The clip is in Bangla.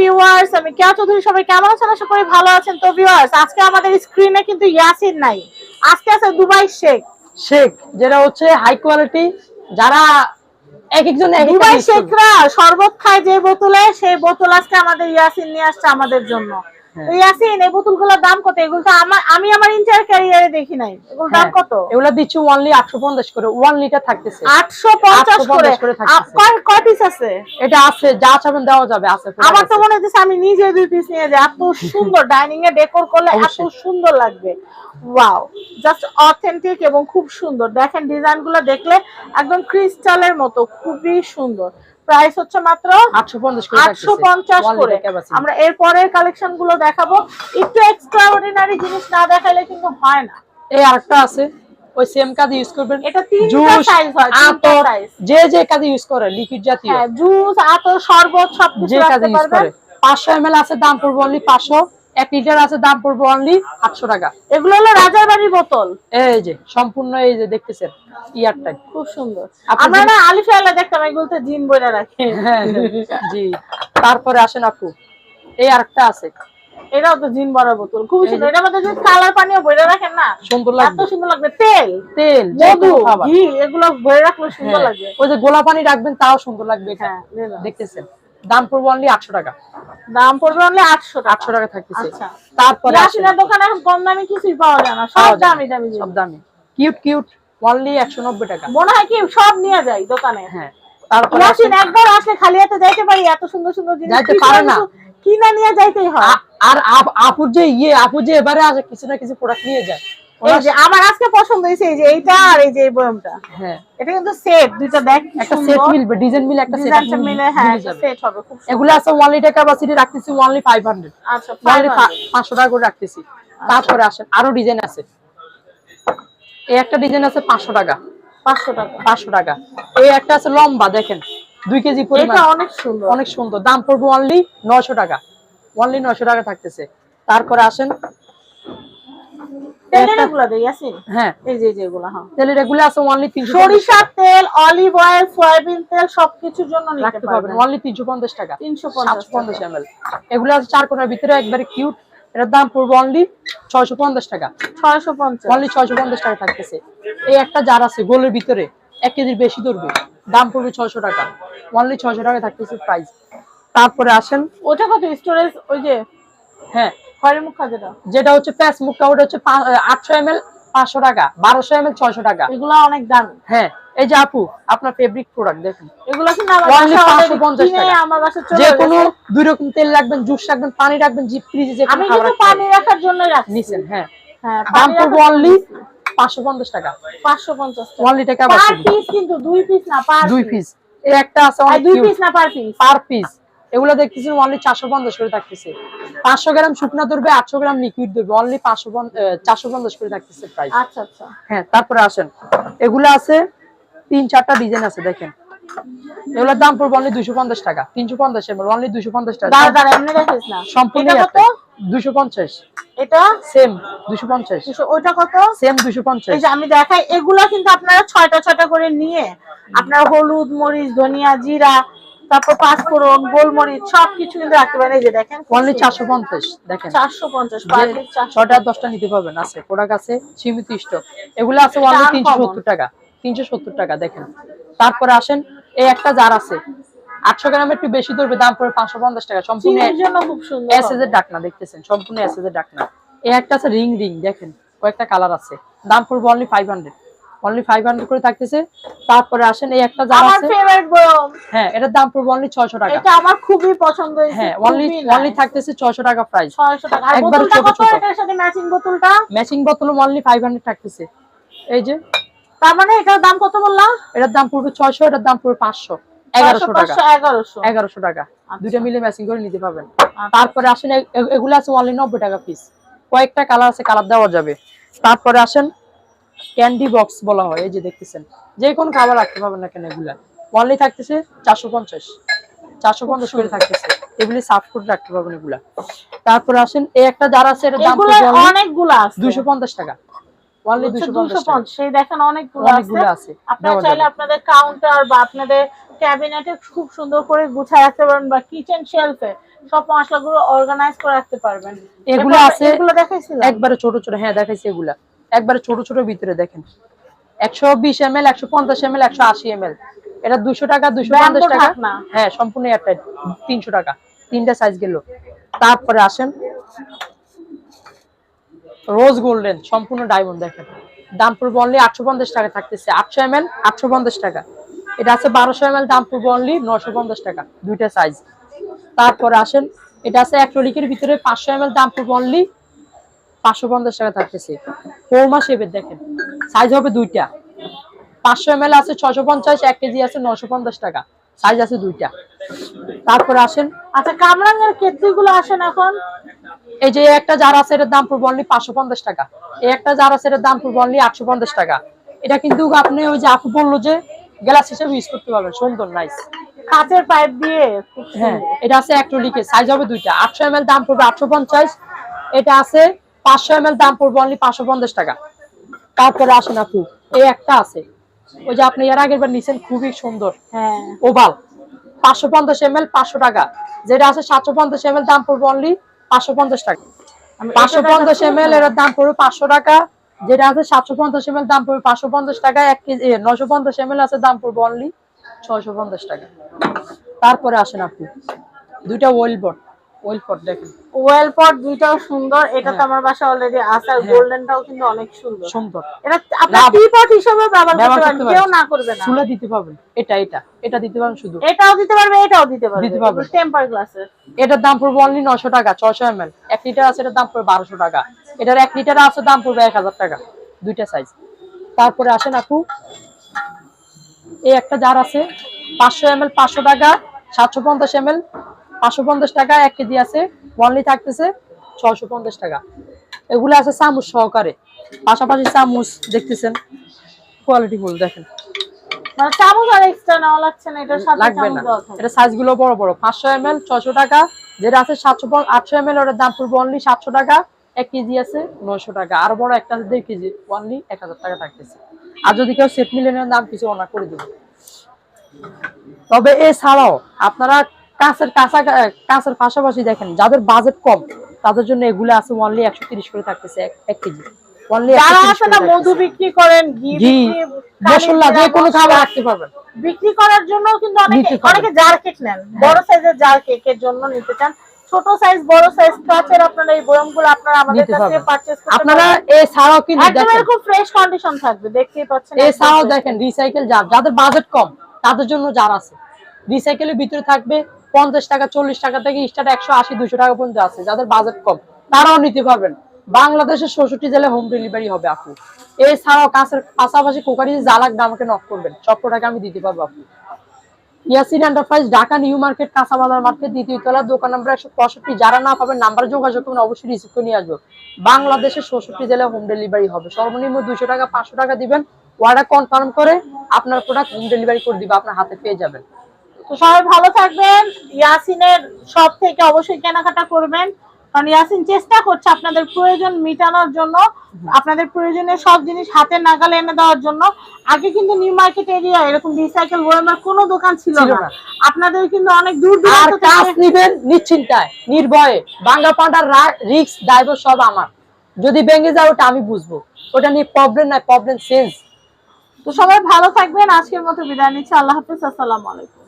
ভিউয়ার্স আমি কেয়া চৌধুরী সবাই কেমন আছেন? আশা করি ভালো আছেন। তো ভিউয়ার্স আজকে আমাদের স্ক্রিনে কিন্তু ইয়াসিন নাই। আজকে আছে দুবাই শেখ। শেখ যেটা হচ্ছে হাই কোয়ালিটি যারা এক একজন এক দুবাই শেখরা শরবত খায় যে বোতলে সেই বোতল আজকে আমাদের ইয়াসিন নিয়ে আসছে আমাদের জন্য। ইয়াসিন এই বোতলগুলোর দাম কত? এগুলো তো আমার আমি আমার ইন্টার ক্যারিয়ারে দেখি নাই। এগুলোর দাম হ্যাঁ, কত? এগুলা দিচ্ছি আটশো পঞ্চাশ করে ওয়ান লিটার থাকতেছে। 850 করে? কয় কয় পিস আছে? এটা আছে যা চাবেন দেওয়া যাবে আছে আমার তো মনে হচ্ছে আমি নিজে দুই পিস নিয়ে যাই। এত সুন্দর ডাইনিং এ ডেকোর করলে এত সুন্দর লাগবে। ওয়াও জাস্ট অথেন্টিক এবং খুব সুন্দর। দেখেন ডিজাইনগুলো দেখলে একদম ক্রিস্টালের মতো খুবই সুন্দর। প্রাইস হচ্ছে মাত্র আটশো পঞ্চাশ করে আমরা এর পরের কালেকশনগুলো দেখাবো। একটু এক্সট্রা অর্ডিনারি জিনিস না দেখাইলে কিন্তু হয় না। এই আরেকটা আছে। ওই সেম কাজে ইউজ করবেন। এটা তিনটা সাইজ হয় আতর যে যে কাজে ইউজ করে লিকুইড জাতীয়। হ্যাঁ জুস আতর শরবত সব কিছু রাখতে পারবেন। আছে দাম পড়বে অনলি পাঁচশো। এক লিটার আছে দাম পড়বে অনলি আটশো টাকা। এগুলো হলো রাজার বাড়ির বোতল। এই যে সম্পূর্ণ এই যে দেখতেছেন ইয়ারটাই। খুব সুন্দর। আমরা না আলিফা আল্লাহ দেখতাম এগুলোতে জিন বইরা রাখে। হ্যাঁ জি। তারপরে আসেন আপু এই আরেকটা আছে। এটাও তো জিন বড় বোতল। খুব সুন্দর। এটার মধ্যে যদি কালার পানিও বইরা রাখেন না? সুন্দর এত সুন্দর লাগবে। তেল। তেল মধু ঘি এগুলো বইরে রাখলে সুন্দর হ্যাঁ, লাগবে। ওই যে গোলা পানি রাখবেন তাও সুন্দর লাগবে এটা। হ্যাঁ। দেখতেছেন। দাম পড়বে অনলি আটশো টাকা। দাম পড়বে অনলি আটশো আটশো টাকা থাকতেছে। আচ্ছা। তারপরে আসেন। দোকানে কম দামে কিছুই পাওয়া যায় না। সব দামি দামি সব দামি। কিউট কিউট অনলি একশো নব্বই টাকা। মনে হয় কি সব নিয়ে যায় দোকানে। হ্যাঁ তারপরে একবার আসলে খালি হাতে যাইতে পারি এত সুন্দর সুন্দর জিনিস যাইতে পারে না। না। কিনা নিয়ে যাইতেই হয়। আর আপ- আপুর যে ইয়ে আপু যে এবারে আসে কিছু না কিছু প্রোডাক্ট নিয়ে যায়। আমার আজকে পছন্দ হয়েছে এই যে এইটা আর এই যে এই বয়মটা। হ্যাঁ। এটা কিন্তু সেট দুইটা দেখ একটা সেট মিলবে ডিজাইন মিলে একটা সেট মিলে হ্যাঁ সেট হবে খুব। এগুলো আছে ওয়ান লিটার ক্যাপাসিটি রাখতেছি ওনলি ফাইভ হান্ড্রেড আচ্ছা ওনলি 500 টাকা করে রাখতেছি। তারপরে আসেন আরও ডিজাইন আছে। এই একটা ডিজাইন আছে পাঁচশো টাকা। 500 টাকা। পাঁচশো টাকা। এই একটা আছে লম্বা দেখেন। দুই কেজি পরিমাণ। এটা অনেক সুন্দর। অনেক সুন্দর। দাম পড়বে অনলি নয়শো টাকা। অনলি নয়শো টাকা থাকতেছে। তারপরে আসেন সরিষার তেল অলিভ অয়েল সয়াবিন তেল সবকিছুর জন্য নিতে পারবেন অনলি তিনশো পঞ্চাশ টাকা। 350 সাতশো পঞ্চাশ এগুলো আছে চার কোনার ভিতরে একবারে কিউট এটার দাম পড়বে অনলি ছয়শো পঞ্চাশ টাকা। 650 অনলি ছয়শো পঞ্চাশ টাকা থাকতেছে। এই একটা জার আছে গোলের ভিতরে এক কেজির বেশি ধরবে। দাম পড়বে ছয়শো টাকা। অনলি ছয়শো টাকা থাকতেছে প্রাইস তারপরে আসেন। ওটা কত? স্টোরেজ ওই যে? হ্যাঁ। যেটা? যেটা হচ্ছে প্যাস মুখটা ওটা হচ্ছে আটশো এম এল পাঁচশো টাকা বারোশো এম এল ছয়শো টাকা। এগুলো অনেক দামি। হ্যাঁ এই যে আপু আপনার ফেব্রিক প্রোডাক্ট দেখেন। এগুলো কিন্তু আমার Only বাসায় 550 already কিনে টাকা। আমার বাসায় চলে যে কোনো দুই রকম তেল রাখবেন জুস রাখবেন পানি রাখবেন জি ফ্রিজে যে আমি কিন্তু পানি রাখার জন্য নিছেন হ্যাঁ। হ্যাঁ দাম পানি পড়বে অনলি পাঁচশো পঞ্চাশ টাকা। 550 টাকা। ওয়ান লিটার পার পিস কিন্তু দুই পিস না পার দুই পিস এই একটা আছে দুই পিস না পার পিস পার পিস এগুলো দেখতেছেন অনলি চারশো পঞ্চাশ করে থাকতেছে। পাঁচশো গ্রাম শুকনা ধরবে আটশো গ্রাম লিকুইড ধরবে অনলি পাঁচশো চারশো পঞ্চাশ করে থাকতেছে প্রাইস আচ্ছা আচ্ছা। হ্যাঁ তারপরে আসেন। এগুলো আছে তিন চারটা ডিজাইন আছে দেখেন। এগুলোর দাম পড়বে অনলি দুশো পঞ্চাশ টাকা। তিনশো পঞ্চাশ অনলি দুশো পঞ্চাশ টাকা। সম্পূর্ণ দুশো পঞ্চাশ। এটা? সেম কত? সেম এই যে আমি দেখাই এগুলা কিন্তু আপনারা ছয়টা ছয়টা করে নিয়ে আপনার হলুদ মরিচ ধনিয়া জিরা তারপর পাঁচফোড়ন গোলমরিচ সবকিছু কিন্তু রাখতে পারেন। এই যে দেখেন অনলি চারশো পঞ্চাশ দেখেন। চারশো পঞ্চাশ ছটা দশটা নিতে পারবেন আছে। প্রোডাক্ট আছে সীমিত স্টক। এগুলো আছে অনলি তিনশো। সত্তর টাকা তিনশো সত্তর টাকা দেখেন। তারপরে আসেন এই একটা জার আছে। আটশো গ্রাম একটু বেশি ধরবে দাম পড়ে পাঁচশো পঞ্চাশ টাকা। সম্পূর্ণ এসএস এর ডাকনা দেখতেছেন? সম্পূর্ণ এসএস এর ডাকনা। এই একটা আছে রিং রিং দেখেন। কয়েকটা কালার আছে। দাম পড়বে only five hundred only five hundred করে থাকতেছে। তারপরে আসেন এই একটা জার আমার ফেভারিট হ্যাঁ এটার দাম পড়বে অনলি ছয়শো টাকা। এটা আমার খুবই পছন্দ হয়েছে। হ্যাঁ অনলি অনলি থাকতেছে ছয়শো টাকা প্রাইস ছয়শো টাকা। আর বোতলটা কত? এটার সাথে ম্যাচিং বোতলটা? ম্যাচিং বোতল অনলি ফাইভ হান্ড্রেড থাকতেছে। এই যে। তার মানে এটার দাম কত বললাম? এটার দাম পড়বে ছয়শো এটার দাম পড়বে পাঁচশো। এগারোশো টাকা। এগারোশো। এগারোশো টাকা। দুইটা মিলে ম্যাচিং করে নিতে পারবেন। আচ্ছা। তারপরে আসেন এগুলো আছে অনলি নব্বই টাকা পিস কয়েকটা কালার আছে কালার দেওয়া যাবে। তারপরে আসেন ক্যান্ডি বক্স বলা হয় এই যে দেখতেছেন। যে কোনো খাবার রাখতে পারবেন না কেন এগুলা? অনলি থাকতেছে চারশো পঞ্চাশ। চারশো পঞ্চাশ করে থাকতেছে। এগুলি সাফ করে রাখতে পারবেন এগুলা। তারপরে আসেন এই একটা যার আছে এটার দাম পড়বে দুইশো পঞ্চাশ টাকা। অনলি দুশো পঞ্চাশ সেই দেখেন অনেকগুলো অনেকগুলো আছে। আছে আপনারা চাইলে আপনাদের কাউন্টার বা আপনাদের ক্যাবিনেটে খুব সুন্দর করে গুছায় রাখতে পারবেন বা কিচেন শেলফে সব মশলাগুলো অর্গানাইজ করে রাখতে পারবেন। এগুলো আছে এগুলো দেখাইছিলাম। একবারে ছোট ছোট হ্যাঁ দেখাইছি এগুলা। একবারে ছোট ছোট ভিতরে দেখেন। একশো বিশ এম এল একশো পঞ্চাশ এম এল একশো আশি এম এল এটা দুশো টাকা দুশো পঞ্চাশ টাকা। হ্যাঁ সম্পূর্ণ এয়ারটাইট তিনশো টাকা। তিনটা সাইজ গেল। তারপরে আসেন। রোজ গোল্ডেন সম্পূর্ণ ডায়মন্ড দেখেন। দাম পড়বে অনলি আটশো পঞ্চাশ টাকা থাকতেছে। আটশো এম এল আটশো পঞ্চাশ টাকা। এটা আছে বারোশো এম এল দাম পড়বে অনলি নশো পঞ্চাশ টাকা দুইটা সাইজ তারপরে আসেন। এটা আছে অ্যাক্রোলিকের ভিতরে পাঁচশো এম এল দাম পড়বে অনলি পাঁচশো পঞ্চাশ টাকা থাকতেছে। ফোরমা শেপের দেখেন সাইজ হবে দুইটা। পাঁচশো এম আছে ছশো পঞ্চাশ এক কেজি আছে নশো পঞ্চাশ টাকা। সাইজ আছে দুইটা। তারপরে আসেন আচ্ছা কামরাঙ্গের কেটলিগুলো আসেন এখন? এই যে একটা জার আছে এটার দাম পড়বে অনলি পাঁচশো পঞ্চাশ টাকা। এই একটা জার আছে এটার দাম পড়বে অনলি আটশো পঞ্চাশ টাকা। এটা কিন্তু আপনি ওই যে আপু বলল যে গ্লাস হিসেবে ইউজ করতে পারবেন। সুন্দর নাইস কাঁচের পাইপ দিয়ে? হ্যাঁ এটা আছে অ্যাক্রোলিকের সাইজ হবে দুইটা। আটশো এম দাম পড়বে আটশো পঞ্চাশ। এটা আছে পাঁচশো এম দাম পড়বে অনলি পাঁচশো পঞ্চাশ টাকা। তারপরে আসেন আপু এই একটা আছে। ওই যে আপনি এর আগের বার নিছেন খুবই সুন্দর। হ্যাঁ। ওভাল। পাঁচশো পঞ্চাশ এম এল পাঁচশো টাকা। যেটা আছে সাতশো পঞ্চাশ এম দাম পড়বে অনলি পাঁচশো পঞ্চাশ টাকা। পাঁচশো পঞ্চাশ। এম এর দাম পড়বে পাঁচশো টাকা। যেটা আছে সাতশো পঞ্চাশ এম দাম পড়বে পাঁচশো পঞ্চাশ টাকা। এক কেজি নশো পঞ্চাশ এম আছে দাম পড়বে অনলি ছয়শো পঞ্চাশ টাকা। তারপরে আসেন আপনি দুইটা ওয়েল বট ওয়েল পট দেখেন। ওয়েল পট দুইটাও সুন্দর এটা তো হ্যাঁ। আমার বাসা অলরেডি আছে আর হ্যাঁ। গোল্ডেনটাও কিন্তু অনেক সুন্দর। সুন্দর। এটা আপনার টি পট হিসেবে ব্যবহার ব্যবহার করতে করতে পারেন কেউ না করবে না। চুলা দিতে পারবেন। এটা এটা এটা দিতে পারবেন শুধু। এটাও দিতে পারবে এটাও দিতে পারবে। দিতে পারবে। টেম্পার গ্লাসের এটার দাম পড়বে অনলি নশো টাকা ছয়শো এম এল এক লিটার আছে এটার দাম পড়বে বারোশো টাকা। এটার এক লিটার আছে দাম পড়বে এক হাজার টাকা দুইটা সাইজ তারপরে আসেন আপু এই একটা জার আছে পাঁচশো এম এল পাঁচশো টাকা সাতশো পঞ্চাশ এম এল পাঁচশো পঞ্চাশ টাকা এক কেজি আছে অনলি থাকতেছে ছয়শো পঞ্চাশ টাকা। এগুলো আছে চামচ সহকারে। পাশাপাশি চামচ দেখতেছেন কোয়ালিটি ফুল দেখেন। মানে চামচ আর এক্সট্রা নেওয়া লাগছে না এটার সাথে লাগবে না। এটা সাইজগুলো বড় বড় পাঁচশো এম এল ছশো টাকা। যেটা আছে সাতশো আটশো এম এল ওটার দাম পড়বে অনলি সাতশো টাকা। এক কেজি আছে নয়শো টাকা। আর বড় একটা আছে দেড় কেজি অনলি এক হাজার টাকা থাকতেছে। আর যদি কেউ সেট মিলে নেন দাম কিছু অনার করে দেবে। তবে এছাড়াও আপনারা কাঁচের কাঁচা কাঁচের পাশাপাশি দেখেন যাদের বাজেট কম তাদের জন্য এগুলো আছে অনলি একশো তিরিশ করে থাকতেছে এক- কেজি। অনলি যারা আছে না মধু বিক্রি করেন ঘি ঘি মশলা যে কোনো খাবার রাখতে পারবেন। বিক্রি করার জন্য কিন্তু অনেকে অনেকে জার কেক নেন। বড় সাইজের জার কেকের জন্য নিতে চান। ছোট সাইজ বড় সাইজ কাচের আপনারা এই বয়মগুলো আপনারা আমাদের নিতে কাছ থেকে পারবেন। পারচেজ করতে আপনারা পারবেন। এছাড়াও কিন্তু একদম এরকম ফ্রেশ কন্ডিশন থাকবে দেখতেই পাচ্ছেন। দেখেন রিসাইকেল যার যাদের বাজেট কম তাদের জন্য যার আছে। রিসাইকেলের ভিতরে থাকবে পঞ্চাশ টাকা, চল্লিশ টাকা থেকে স্টার্ট একশো আশি, দুশো টাকা পর্যন্ত আছে, যাদের বাজেট কম। তারাও নিতে পারবেন। বাংলাদেশের ষষ্ঠটি জেলায় হোম ডেলিভারি হবে, আপু। এছাড়াও কাছের পাশাপাশি কোকারি যা লাগবে নক করবেন। সব টাকা আমি দিতে পারব, আপু। Yasin enterprise Dhaka new market কাঁচা বাজার মার্কেট দ্বিতীয় তলা, দোকান নাম্বার একশো পঁয়ষট্টি। যারা না পাবেন নাম্বার যোগাযোগ করবেন, অবশ্যই রিসিভ করে নিয়ে আসব। বাংলাদেশের ষষ্ঠটি জেলায় হোম ডেলিভারি হবে। সর্বনিম্ন দুশো টাকা, পাঁচশো টাকা দিবেন। অর্ডার কনফার্ম করে আপনার প্রোডাক্ট হোম ডেলিভারি করে দিবে, আপনার হাতে পেয়ে যাবেন। তো সবাই ভালো থাকবেন। ইয়াসিনের সব থেকে অবশ্যই কেনাকাটা করবেন। কারণ ইয়াসিন চেষ্টা করছে আপনাদের প্রয়োজন মেটানোর জন্য আপনাদের প্রয়োজনীয় সব জিনিস হাতে নাগালে এনে দেওয়ার জন্য। আগে কিন্তু নিউ মার্কেট এরিয়া এরকম রিসাইকেল ওয়েমার কোনো দোকান ছিল না। আপনাদের কিন্তু অনেক দূর দূরান্ত কাজ নিবেন নিশ্চিন্তায় নির্ভয়ে। বাঙ্গা পান্ডার রিক্স ড্রাইভার সব আমার। যদি ভেঙে যায় ওটা আমি বুঝব। ওটা নিয়ে প্রবলেম নাই প্রবলেম সেন্স তো সবাই ভালো থাকবেন। আজকের মতো বিদায় নিচ্ছি। আল্লাহ হাফিজ। আসসালামু আলাইকুম।